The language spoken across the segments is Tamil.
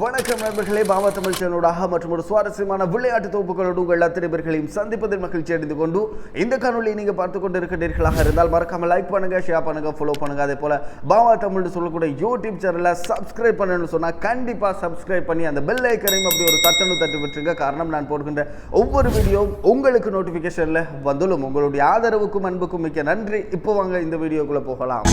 வணக்கம் நண்பர்களே பாபா தமிழ் சேனலோடாக மற்றும் ஒரு சுவாரஸ்யமான விளையாட்டு தொகுப்புகளோடு உங்கள் அத்தனை பேர்களையும் சந்திப்பதில் மகிழ்ச்சி அடைந்து கொண்டு இந்த காணொலியை நீங்கள் பார்த்து கொண்டு இருக்கின்றீர்களாக இருந்தால் மறக்காம லைக் பண்ணுங்க ஷேர் பண்ணுங்க ஃபாலோ பண்ணுங்க. அதே போல பாபா தமிழ் சொல்லக்கூடிய யூடியூப் சேனலை சப்ஸ்கிரைப் பண்ணணும்னு சொன்னால் கண்டிப்பாக சப்ஸ்கிரைப் பண்ணி அந்த பெல் ஐக்கனையும் அப்படி ஒரு தட்டணும் தட்டி விட்டுருங்க. காரணம் நான் போடுகின்ற ஒவ்வொரு வீடியோவும் உங்களுக்கு நோட்டிஃபிகேஷனில் வந்துடும் உங்களுடைய ஆதரவுக்கும் அன்புக்கும் மிக்க நன்றி. இப்போ வாங்க இந்த வீடியோக்குள்ளே போகலாம்.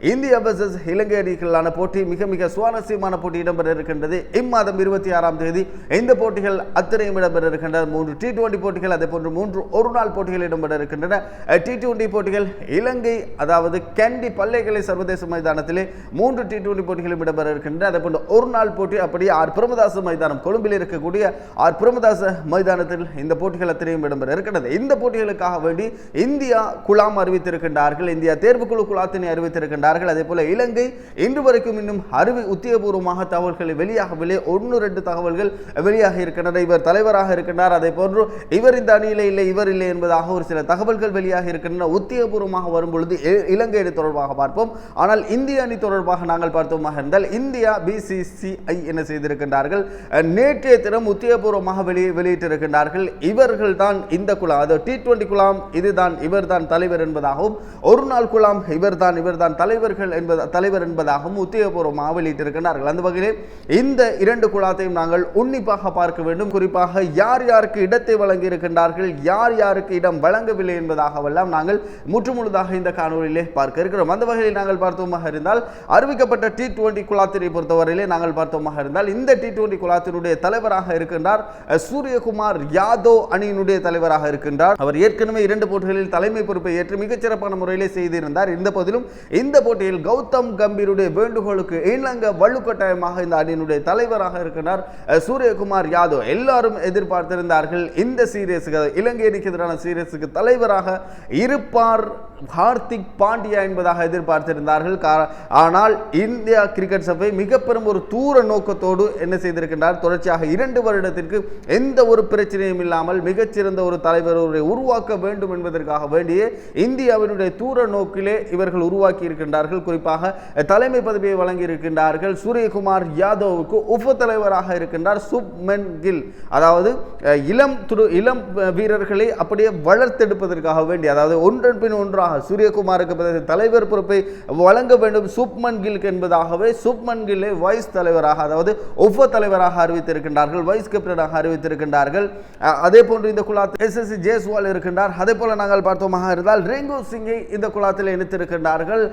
இந்தியா வர்சஸ் இலங்கை அணிகளான போட்டி மிக மிக சுவாரஸ்யமான போட்டி இடம்பெற இருக்கின்றது இம்மாதம் இருபத்தி ஆறாம் தேதி இந்த போட்டிகள் அத்தனையும் இடம்பெற இருக்கின்றன மூன்று டி டுவெண்டி போட்டிகள் அதே போன்று மூன்று ஒரு நாள் போட்டிகள் இடம்பெற இருக்கின்றன டி டுவெண்டி போட்டிகள் இலங்கை அதாவது கேண்டி பல்லைகளை சர்வதேச மைதானத்திலே மூன்று டி டுவெண்டி போட்டிகளும் இடம்பெற இருக்கின்றன அதே போன்று ஒரு நாள் போட்டி அப்படியே ஆர் பிரமதாச மைதானம் கொழும்பில் இருக்கக்கூடிய ஆர் பிரமதாச மைதானத்தில் இந்த போட்டிகள் அத்தனையும் இடம்பெற இருக்கின்றது இந்த போட்டிகளுக்காக வேண்டி இந்தியா குழாம் அறிவித்திருக்கின்றார்கள். இந்தியா தேர்வுக்குழு குழாத்தினை அறிவித்திருக்கின்றார்கள் அதே போல இலங்கை இன்று வரைக்கும் இன்னும் அறிவு உத்தியபூர்வமாக தகவல்கள் வெளியாகவில்லை. ஒன்று ரெண்டு தகவல்கள் வெளியாக இருக்கின்றன. இவர் தலைவராக இருக்கின்றார். அதே போன்று இவர் இந்த அணியிலே இல்லை இவர் இல்லை என்பதாக ஒரு சில தகவல்கள் வெளியாக இருக்கின்றன. உத்தியபூர்வமாக வரும் பொழுது இலங்கை அணி தொடர்பாக பார்ப்போம். ஆனால் இந்திய அணி தொடர்பாக நாங்கள் பார்த்தோமாக இருந்தால் இந்தியா பிசிசிஐ என்ன செய்திருக்கின்றார்கள். நேற்றைய தினம் உத்தியபூர்வமாக வெளியே வெளியிட்டிருக்கின்றார்கள். இவர்கள் தான் இந்த குழாம் அதாவது டி டுவெண்டி குழாம் இதுதான் இவர்தான் தலைவர் என்பதாகவும் ஒரு நாள் குழாம் இவர்தான் இவர்தான் தலைவர்கள் என்பது தலைவர் என்பதாகவும் உத்தியோகபூர்வமாக வெளியிட்டிருக்கிறார்கள் அந்த வகையிலே இந்த இரண்டு குழாத்தையும் நாங்கள் உன்னிப்பாக பார்க்க வேண்டும். குறிப்பாக யார் யாருக்கு இடத்தை வழங்கி இருக்கின்றார்கள் யார் யாருக்கு இடம் வழங்கவில்லை என்பதாகவெல்லாம் நாங்கள் முற்றுமுழுதாக இந்த காணொலியிலே பார்க்க இருக்கிறோம். அந்த வகையில் நாங்கள் பார்த்தோமாக இருந்தால் அறிவிக்கப்பட்ட டி டுவெண்டி குழாத்தினை பொறுத்தவரையிலே நாங்கள் பார்த்தோமாக இருந்தால் இந்த டி டுவெண்டி குழாத்தினுடைய தலைவராக இருக்கின்றார் சூரியகுமார் யாதவ் அணியினுடைய தலைவராக இருக்கின்றார். அவர் ஏற்கனவே இரண்டு போட்டிகளில் தலைமை பொறுப்பை ஏற்று மிகச்சிறப்பான முறையிலே செய்திருந்தார். இந்த போதிலும் இந்த போட்டியில் கௌதம் கம்பீருடைய வேண்டுகோளுக்கு இணங்க வலுக்கட்டாயமாக இந்த அணியினுடைய தலைவராக இருக்கிறார் சூரியகுமார் யாதவ். எல்லாரும் எதிர்பார்த்திருந்தார்கள் இந்த சீரியஸுக்கு இலங்கை அணிக்கு எதிரான சீரியஸுக்கு தலைவராக இருப்பார் ஹார்திக் பாண்டியா என்பதாக எதிர்பார்த்திருந்தார்கள். ஆனால் இந்தியா கிரிக்கெட் சபை மிக பெரும் ஒரு தூர நோக்கத்தோடு என்ன செய்திருக்கின்றார்? தொடர்ச்சியாக இரண்டு வருடத்திற்கு எந்த ஒரு பிரச்சனையும் இல்லாமல் மிகச்சிறந்த ஒரு தலைவரை உருவாக்க வேண்டும் என்பதற்காக வேண்டியே இந்தியாவினுடைய தூர நோக்கிலே இவர்கள் உருவாக்கி இருக்கின்றார்கள் குறிப்பாக தலைமை பதவியை வழங்கி இருக்கின்றார்கள் சூரியகுமார் யாதவுக்கு உப தலைவராக இருக்கின்றார் சுப்மென் கில். அதாவது இளம் துரு இளம் வீரர்களை அப்படியே வளர்த்தெடுப்பதற்காக வேண்டி அதாவது ஒன்றன் பின் ஒன்றாக சூரியகுமாருக்கு தலைவர் பொறுப்பை வழங்க வேண்டும் சுப்மன் கில் என்பதாகவே சுப்மன் கில்லை வைஸ் தலைவராக அதாவது உப தலைவராக அறிவித்திருக்கின்றார்கள். வைஸ் கேப்டனாக அறிவித்திருக்கின்றார்கள். அதே போன்று இந்த குழாத்தில் எஸ் எஸ் ஜேஸ்வால் இருக்கின்றார். அதே போல நாங்கள் பார்த்தோமாக இருந்தால் ரெங்கோ சிங்கை இந்த குழாத்தில் இணைத்திருக்கின்றார்கள்.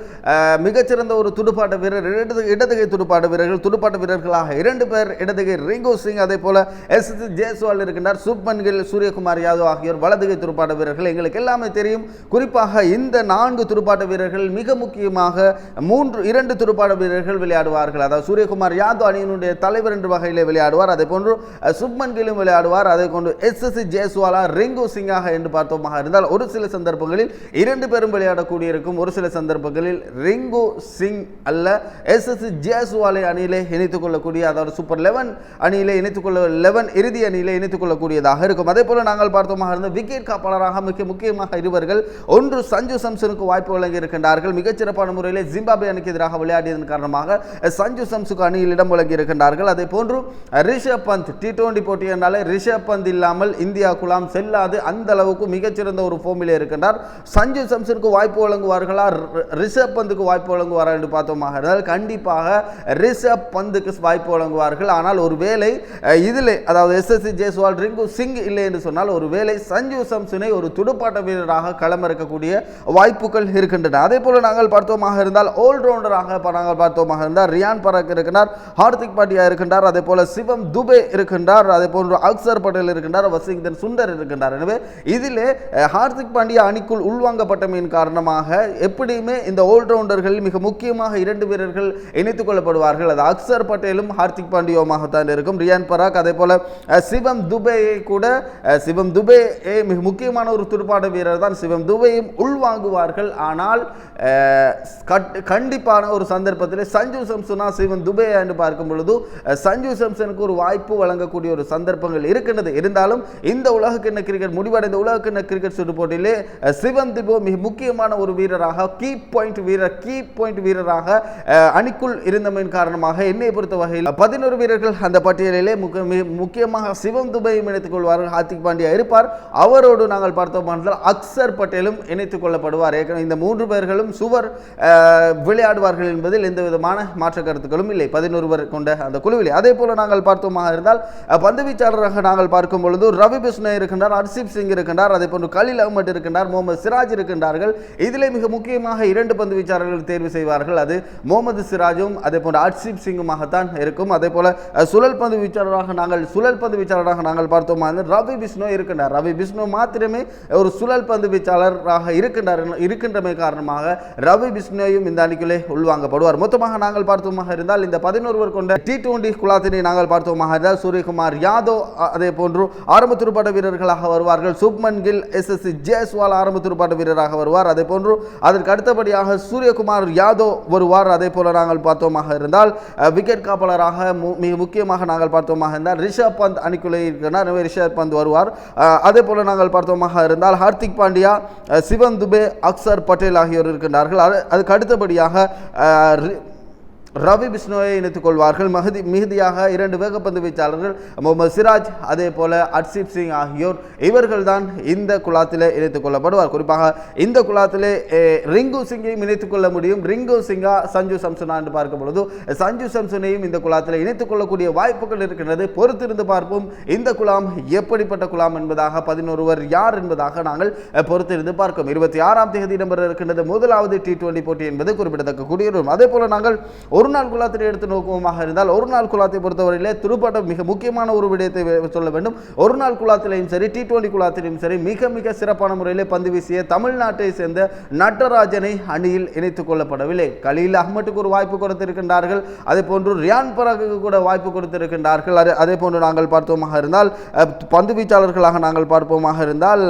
மிகச்சிறந்த ஒரு துடுப்பாட்ட வீரர் இடது இடதுகை துடுப்பாட்ட வீரர்கள் துடுப்பாட்ட வீரர்களாக இரண்டு பேர் இடதுகை ரிங்கு சிங் அதே போல எஸ் எஸ் ஜெயஸ்வால் இருக்கின்றார் சுப்மன் கில் சூரியகுமார் யாதவ் ஆகியோர் வலதுகை துடுப்பாட்ட வீரர்கள். எங்களுக்கு எல்லாமே தெரியும் குறிப்பாக இந்த நான்கு துடுப்பாட்ட வீரர்கள் மிக முக்கியமாக மூன்று இரண்டு துடுப்பாட்ட வீரர்கள் விளையாடுவார்கள். அதாவது சூரியகுமார் யாதவ் அணியினுடைய தலைவர் என்ற வகையில் விளையாடுவார். அதே போன்று சுப்மன் கிலும் விளையாடுவார். அதே கொண்டு எஸ் எஸ் ஜெயஸ்வாலா ரிங்கு சிங்காக என்று பார்த்தோமாக இருந்தால் ஒரு சில சந்தர்ப்பங்களில் இரண்டு பேரும் விளையாடக்கூடியிருக்கும் ஒரு சில சந்தர்ப்பங்களில் ரிங்கு சிங் அல்ல. எஸ்எஸ் எஸ் அணியிலே இணைத்துக் கொள்ளக்கூடிய அதாவது சூப்பர் லெவன் அணியிலே இணைத்துக் கொள்ள லெவன் இறுதி அணியிலே இணைத்துக் கொள்ளக்கூடியதாக இருக்கும். அதே போல நாங்கள் பார்த்தோமாக இருந்த விக்கெட் காப்பாளராக மிக முக்கியமாக இருவர்கள் ஒன்று சஞ்சு சம்சனுக்கு வாய்ப்பு வழங்கி இருக்கின்றார்கள். மிகச்சிறப்பான முறையிலே ஜிம்பாபே அணிக்கு எதிராக விளையாடியதன் காரணமாக சஞ்சு சம்சுக்கு அணியில் இடம் வழங்கி இருக்கின்றார்கள். அதே போன்று ரிஷப் பந்த் டி டுவெண்டி போட்டி என்றாலே ரிஷப் பந்த் இல்லாமல் இந்தியா குலாம் செல்லாது. அந்த அளவுக்கு மிகச்சிறந்த ஒரு ஃபோமிலே இருக்கின்றார். சஞ்சு சம்சனுக்கு வாய்ப்பு வழங்குவார்களா? ரி- பந்த் பந்துக்கு வாய்ப்பு வழங்குவாரா என்று பார்த்தோமாக இருந்தால் கண்டிப்பாக ரிஷப் பந்துக்கு வாய்ப்பு வழங்குவார்கள். ஆனால் ஒருவேளை வேலை இதில் அதாவது எஸ்எஸ்சி ஜெய்ஸ்வால் ரிங்கு சிங் இல்லை என்று சொன்னால் ஒருவேளை சஞ்சு சம்சனை ஒரு துடுப்பாட்ட வீரராக களமிறக்கக்கூடிய வாய்ப்புகள் இருக்கின்றன. அதே போல நாங்கள் பார்த்தோமாக இருந்தால் ஆல்ரவுண்டராக நாங்கள் பார்த்தோமாக இருந்தால் ரியான் பராக் இருக்கின்றார் ஹார்திக் பாண்டியா இருக்கின்றார் அதே போல சிவம் துபே இருக்கின்றார் அதே போன்று அக்சர் பட்டேல் இருக்கின்றார் வசிங்தன் சுந்தர் இருக்கின்றார். எனவே இதிலே ஹார்திக் பாண்டியா அணிக்குள் உள்வாங்கப்பட்டமையின் காரணமாக எப்படியுமே இந்த ஆல்ரவுண்டர் ஆல்ரவுண்டர்கள் மிக முக்கியமாக இரண்டு வீரர்கள் இணைத்துக் கொள்ளப்படுவார்கள். அது அக்சர் பட்டேலும் ஹார்திக் பாண்டியோமாகத்தான் இருக்கும். ரியான் பராக் அதே போல சிவம் துபேயை கூட சிவம் துபே மிக முக்கியமான ஒரு துடுப்பாட்ட வீரர் தான் சிவம் துபேயும் உள்வாங்குவார்கள். ஆனால் கண்டிப்பான ஒரு சந்தர்ப்பத்தில் சஞ்சு சம்சனா சிவன் துபே என்று பார்க்கும் பொழுது சஞ்சு சம்சனுக்கு ஒரு வாய்ப்பு வழங்கக்கூடிய ஒரு சந்தர்ப்பங்கள் இருக்கின்றது. இருந்தாலும் இந்த உலகக்கிண்ண கிரிக்கெட் முடிவடைந்த உலகக்கிண்ண கிரிக்கெட் சுற்று போட்டியிலே சிவன் திபோ மிக முக்கியமான ஒரு வீரராக கீ பாயிண்ட் வீரர் கீ பாயிண்ட் வீரராக அணிக்குள் இருந்தமையின் காரணமாக என்னை பொறுத்த வகையில் பதினோரு வீரர்கள் அந்த பட்டியலிலே முக்கியமாக சிவம் துபையும் இணைத்துக் கொள்வார்கள். ஹார்திக் பாண்டியா இருப்பார். அவரோடு நாங்கள் பார்த்தோம் என்றால் அக்சர் பட்டேலும் இணைத்துக் கொள்ளப்படுவார். ஏற்கனவே இந்த மூன்று பேர்களும் சுவர் விளையாடுவார்கள் என்பதில் எந்த விதமான மாற்று கருத்துக்களும் இல்லை. பதினோரு பேர் கொண்ட அந்த குழுவிலே. அதே போல நாங்கள் பார்த்தோமாக இருந்தால் பந்துவீச்சாளராக பந்து வீச்சாளராக நாங்கள் பார்க்கும் பொழுது ரவி பிஸ்னோ இருக்கின்றார் ஹர்ஷிப் சிங் இருக்கின்றார் அதே போன்று கலில் அஹ்மத் இருக்கின்றார் முகமது சிராஜ் இருக்கின்றார்கள். இதிலே மிக முக்கியமாக இரண்டு பந்து வீச்சாளர்கள் தேர்வு செய்வார்கள். அது முகமது சிராஜும் அதே போன்ற அர்ஷிப் சிங்குமாகத்தான் இருக்கும். அதே போல சுழல் பந்து வீச்சாளராக நாங்கள் சுழல் பந்து வீச்சாளராக நாங்கள் பார்த்தோமா. ரவி விஷ்ணு இருக்கின்றார். ரவி விஷ்ணு மாத்திரமே ஒரு சுழல் பந்து வீச்சாளராக இருக்கின்றார் இருக்கின்றமை காரணமாக ரவி விஷ்ணுவையும் இந்த அணிக்குள்ளே உள்வாங்கப்படுவார். மொத்தமாக நாங்கள் பார்த்தோமாக இருந்தால் இந்த பதினோருவர் கொண்ட டி டுவெண்டி குலாத்தினை நாங்கள் பார்த்தோமாக இருந்தால் சூரியகுமார் யாதவ் அதே போன்று ஆரம்ப துடுப்பாட்ட வீரர்களாக வருவார்கள். சுப்மன் கில் எஸ் எஸ் சி ஜெயஸ்வால் ஆரம்ப துடுப்பாட்ட வீரராக வருவார். அதே போன்று அதற்கு அடுத்தபடியாக சூரிய சூரியகுமார் யாதவ் வருவார். அதே போல நாங்கள் பார்த்தோமாக இருந்தால் விக்கெட் காப்பாளராக மிக முக்கியமாக நாங்கள் பார்த்தோமாக இருந்தால் ரிஷப் பந்த் அணிக்குள்ளே இருக்கிறார். எனவே ரிஷப் பந்த் வருவார். அதே போல நாங்கள் பார்த்தோமாக இருந்தால் ஹார்திக் பாண்டியா சிவன் துபே அக்சர் பட்டேல் ஆகியோர் இருக்கின்றார்கள். அது- அதுக்கு அடுத்தபடியாக ரவி பிஷ்ணோவை இணைத்துக் கொள்வார்கள். மகதி மிகுதியாக இரண்டு வேகப்பந்து வீச்சாளர்கள் முகமது சிராஜ் அதே போல அர்ஷிப் சிங் ஆகியோர் இவர்கள்தான் இந்த குழாத்திலே இணைத்துக் கொள்ளப்படுவார். குறிப்பாக இந்த குழாத்திலே ரிங்கு சிங்கையும் இணைத்துக் கொள்ள முடியும். ரிங்கு சிங்கா சஞ்சு சம்சனா என்று பார்க்கும் பொழுது சஞ்சு சம்சனையும் இந்த குழாத்திலே இணைத்துக் கொள்ளக்கூடிய வாய்ப்புகள் இருக்கின்றது. பொறுத்திருந்து பார்ப்போம் இந்த குலாம் எப்படிப்பட்ட குலாம் என்பதாக பதினொருவர் யார் என்பதாக நாங்கள் பொறுத்திருந்து பார்க்கும். இருபத்தி ஆறாம் தேதி இடம்பெற இருக்கின்றது முதலாவது டி டுவெண்டி போட்டி என்பது குறிப்பிடத்தக்க கூடியிருக்கும் அதே போல நாங்கள் ஒரு ஒரு நாள் குலாத்தை எடுத்து நோக்குவமாக இருந்தால் ஒரு நாள் குலாத்தை பொறுத்தவரையிலே துடுப்பாட்டம் மிக முக்கியமான ஒரு விடயத்தை சொல்ல வேண்டும். ஒரு நாள் குலாத்திலையும் சரி டி டுவெண்டி குலாத்திலையும் சரி மிக மிக சிறப்பான முறையிலே பந்து வீசிய தமிழ்நாட்டை சேர்ந்த நட்டராஜனை அணியில் இணைத்துக் கொள்ளப்படவில்லை. கலீல் அஹ்மட்டுக்கு ஒரு வாய்ப்பு கொடுத்திருக்கின்றார்கள். அதே போன்று ரியான் பராகுக்கு கூட வாய்ப்பு கொடுத்திருக்கின்றார்கள். அதே அதே போன்று நாங்கள் பார்த்தோமாக இருந்தால் பந்து வீச்சாளர்களாக நாங்கள் பார்ப்போமாக இருந்தால்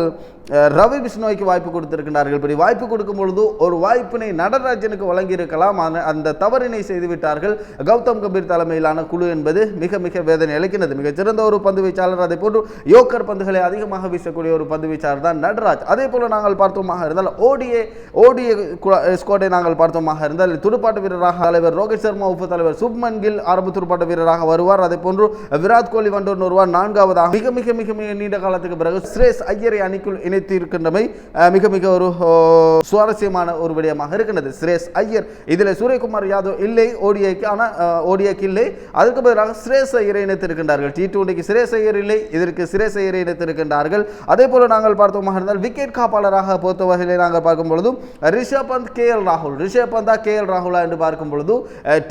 ரவி பிஷ்ணோய்க்கு வாய்ப்பு கொடுத்திருக்கின்றார்கள். இப்படி வாய்ப்பு கொடுக்கும் பொழுது ஒரு வாய்ப்பினை நடராஜனுக்கு வழங்கியிருக்கலாம். அந்த தவறினை செய்துவிட்டார்கள். கௌதம் கம்பீர் தலைமையிலான குழு என்பது மிக மிக வேதனை அளிக்கிறது மிகச்சிறந்த ஒரு பந்து வீச்சாளர் அதே போன்று யோக்கர் பந்துகளை அதிகமாக வீசக்கூடிய ஒரு பந்து வீச்சாளர் தான் நடராஜ். அதே போல நாங்கள் பார்த்தோமாக இருந்தால் ஓடிஏ ஓடிஏ ஸ்குவாடை நாங்கள் பார்த்தோமாக இருந்தால் துடுப்பாட்ட வீரராக தலைவர் ரோஹித் சர்மா உப்பு தலைவர் சுப்மன் கில் ஆரம்ப துடுப்பாட்ட வீரராக வருவார். அதே போன்று விராட் கோலி வண்டூர் வருவார் நான்காவதாக மிக மிக மிக மிக நீண்ட காலத்துக்கு பிறகு ஸ்ரேஸ் ஐயரை அணிக்குள் இணை இணைத்து இருக்கின்றமை மிக மிக ஒரு சுவாரஸ்யமான ஒரு விடயமாக இருக்கின்றது. சுரேஷ் ஐயர் இதில் சூரியகுமார் யாதவ் இல்லை ஓடிஐக்கு ஆனால் ஓடிஐக்கு இல்லை. அதுக்கு பதிலாக சுரேஷ் ஐயரை இணைத்திருக்கின்றார்கள். டி டுவெண்டிக்கு சுரேஷ் ஐயர் இல்லை இதற்கு சுரேஷ் ஐயரை இணைத்திருக்கின்றார்கள். அதே போல நாங்கள் பார்த்தோமாக இருந்தால் விக்கெட் காப்பாளராக பொறுத்த வகையிலே நாங்கள் பார்க்கும் பொழுதும் ரிஷப் பந்த் கே எல் ராகுல் ரிஷப் பந்தா கே எல் ராகுலா என்று பார்க்கும் பொழுது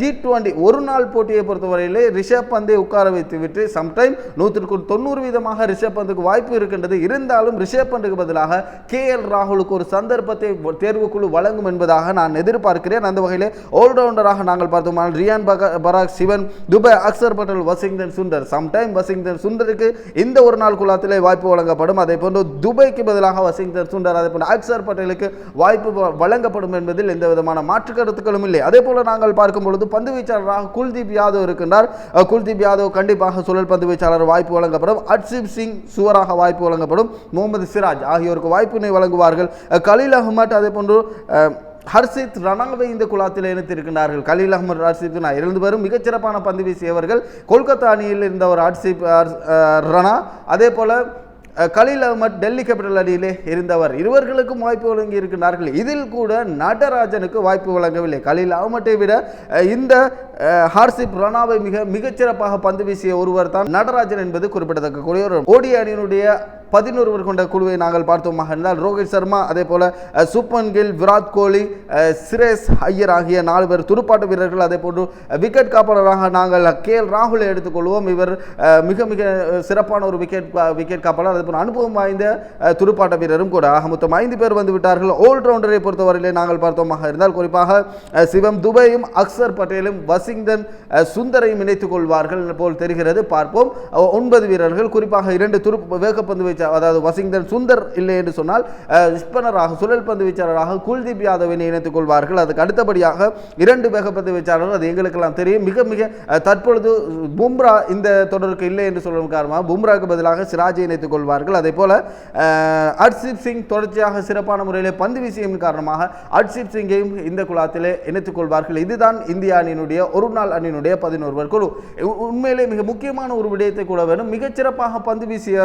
டி டுவெண்டி ஒரு நாள் போட்டியை பொறுத்தவரையிலே ரிஷப் பந்தை உட்கார வைத்து விட்டு சம்டைம் நூற்றுக்கு தொண்ணூறு வீதமாக ரிஷப் பந்துக்கு வாய்ப்பு இருக்கின்றது. இருந்தாலும் ரிஷப் பந்துக்கு பதிலாக கே எல் ராகுலுக்கு ஒரு சந்தர்ப்பத்தை தேர்வுக்குழு வழங்கும் என்பதாக நான் எதிர்பார்க்கிறேன். அந்த வகையில் ஆல்ரவுண்டராக நாங்கள் பார்த்தோமானால் Riyan Parag Shivam Dube Axar Patel Washington Sundar sometime Washington சுந்தருக்கு இந்த ஒரு நாள் குழாத்திலே வாய்ப்பு வழங்கப்படும். அதே போன்று துபாய்க்கு பதிலாக வசிங்டன் சுந்தர் அதே போன்று அக்சர் பட்டேலுக்கு வாய்ப்பு வழங்கப்படும் என்பதில் எந்த விதமான மாற்று கருத்துக்களும் இல்லை. அதே போல நாங்கள் பார்க்கும் பொழுது பந்து வீச்சாளராக குல்தீப் யாதவ் இருக்கின்றார். குல்தீப் யாதவ் கண்டிப்பாக சுழல் பந்து வீச்சாளர் வாய்ப்பு வழங்கப்படும். அர்ஷிப் சிங் சுவராக வாய்ப்பு வழங்கப்படும். முகமது சிராஜ் ஆகியோருக்கு வாய்ப்பினை வழங்குவார்கள். கலீல் அஹ்மத் அதே போன்று ஹர்ஷித் ரணாவை இந்த குழாத்தில் இணைத்திருக்கிறார்கள் கலீல் அஹ்மத் ஹர்ஷித் நான் இரண்டு பேரும் மிகச்சிறப்பான பந்து வீசியவர்கள். கொல்கத்தா அணியில் இருந்த ஒரு ஹர்ஷிப் ரணா அதே போல கலீல் அகமத் டெல்லி கேபிட்டல் அணியிலே இருந்தவர். இருவர்களுக்கும் வாய்ப்பு வழங்கி இருக்கிறார்கள் இதில் கூட நடராஜனுக்கு வாய்ப்பு வழங்கவில்லை. கலீல் அகமட்டை விட இந்த ஹார்சிப் ரணாவை மிக மிகச்சிறப்பாக பந்து வீசிய ஒருவர் தான் நடராஜன் என்பது குறிப்பிடத்தக்க ஒரு ஓடி அணியினுடைய பதினொருவர் கொண்ட குழுவை நாங்கள் பார்த்தோமாக இருந்தால் ரோஹித் சர்மா அதே போல் சுப்மன் கில் விராட் கோலி சிரேஷ் சிரேஸ் ஐயர் ஆகிய நாலு பேர் துடுப்பாட்ட வீரர்கள் அதே போன்று விக்கெட் காப்பாளராக நாங்கள் கே எல் ராகுலை எடுத்துக்கொள்வோம். இவர் மிக மிக சிறப்பான ஒரு விக்கெட் விக்கெட் காப்பாளர் அதே போல் அனுபவம் வாய்ந்த துடுப்பாட்ட வீரரும் கூட. ஆக மொத்தம் ஐந்து பேர் வந்து விட்டார்கள். ஆல்ரவுண்டரை பொறுத்தவரையிலே நாங்கள் பார்த்தோமாக இருந்தால் குறிப்பாக சிவம் துபையும் அக்சர் பட்டேலும் வசிங்டன் சுந்தரையும் இணைத்துக் கொள்வார்கள் போல் தெரிகிறது. பார்ப்போம். ஒன்பது வீரர்கள் குறிப்பாக இரண்டு துருப்பு வேகப்பந்து வீச்சா அதாவது வசிங்டன் சுந்தர் இல்லை என்று சொன்னால் ஸ்பின்னராக சுழல் பந்து வீச்சாளராக குல்தீப் யாதவினை இணைத்துக் கொள்வார்கள். அதுக்கு அடுத்தபடியாக இரண்டு வேகப்பந்து வீச்சாளர்கள் அது எங்களுக்கெல்லாம் தெரியும். மிக மிக தற்பொழுது பும்ரா இந்த தொடருக்கு இல்லை என்று சொல்லும் காரணமாக பும்ராவுக்கு பதிலாக சிராஜை இணைத்துக் கொள்வார்கள். அதே போல அர்ஷித் சிங் தொடர்ச்சியாக சிறப்பான முறையில் பந்து வீசியின் காரணமாக அர்ஷித் சிங்கையும் இந்த குழாத்திலே இணைத்துக் கொள்வார்கள். இதுதான் இந்திய அணியினுடைய ஒரு நாள் அணியினுடைய பதினோருவர் குழு. உண்மையிலே மிக முக்கியமான ஒரு விடயத்தை கூட வேணும். மிகச்சிறப்பாக பந்து வீசிய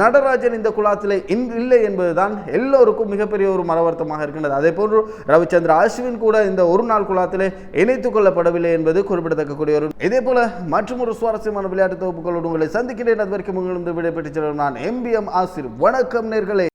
நடராஜன் இந்த குழாத்திலே இல்லை என்பதுதான் எல்லோருக்கும் மிகப்பெரிய ஒரு மனவர்த்தமாக இருக்கின்றது. அதே போன்று ரவிச்சந்திர அஸ்வின் கூட இந்த ஒரு நாள் குழாத்திலே இணைத்துக் கொள்ளப்படவில்லை என்பது குறிப்பிடத்தக்கக்கூடிய ஒரு இதே போல மற்றும் ஒரு சுவாரஸ்யமான விளையாட்டு தொகுப்புகளோடு உங்களை சந்திக்கிறேன் அது வரைக்கும் உங்களிடம் விடைபெற்று செல்லும் நான் எம்பிஎம் ஆசிர். வணக்கம் நேர்களே.